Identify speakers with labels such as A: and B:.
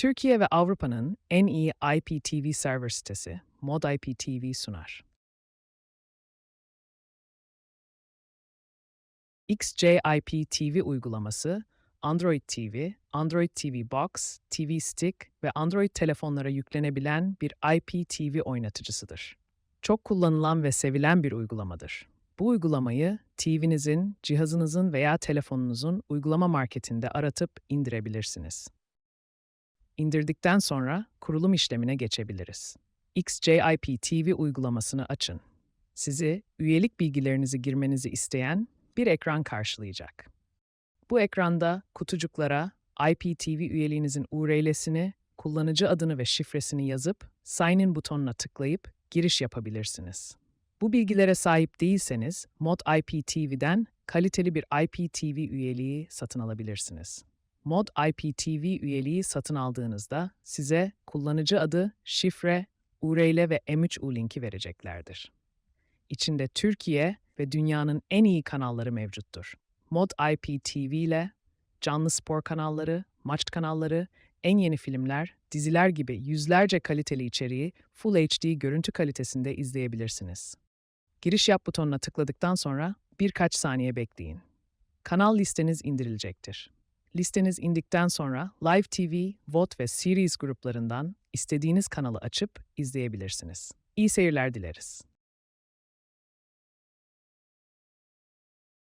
A: Türkiye ve Avrupa'nın en iyi IPTV server sitesi Mod IPTV sunar. XJIP TV uygulaması, Android TV, Android TV Box, TV Stick ve Android telefonlara yüklenebilen bir IPTV oynatıcısıdır. Çok kullanılan ve sevilen bir uygulamadır. Bu uygulamayı TV'nizin, cihazınızın veya telefonunuzun uygulama marketinde aratıp indirebilirsiniz. İndirdikten sonra kurulum işlemine geçebiliriz. XJIP TV uygulamasını açın. Sizi üyelik bilgilerinizi girmenizi isteyen bir ekran karşılayacak. Bu ekranda kutucuklara IPTV üyeliğinizin URL'sini, kullanıcı adını ve şifresini yazıp Sign in butonuna tıklayıp giriş yapabilirsiniz. Bu bilgilere sahip değilseniz Mod IPTV'den kaliteli bir IPTV üyeliği satın alabilirsiniz. Mod IPTV üyeliği satın aldığınızda size kullanıcı adı, şifre, URL ve M3U linki vereceklerdir. İçinde Türkiye ve dünyanın en iyi kanalları mevcuttur. Mod IPTV ile canlı spor kanalları, maç kanalları, en yeni filmler, diziler gibi yüzlerce kaliteli içeriği Full HD görüntü kalitesinde izleyebilirsiniz. Giriş yap butonuna tıkladıktan sonra birkaç saniye bekleyin. Kanal listeniz indirilecektir. Listeniz indikten sonra Live TV, VOD ve Series gruplarından istediğiniz kanalı açıp izleyebilirsiniz. İyi seyirler dileriz.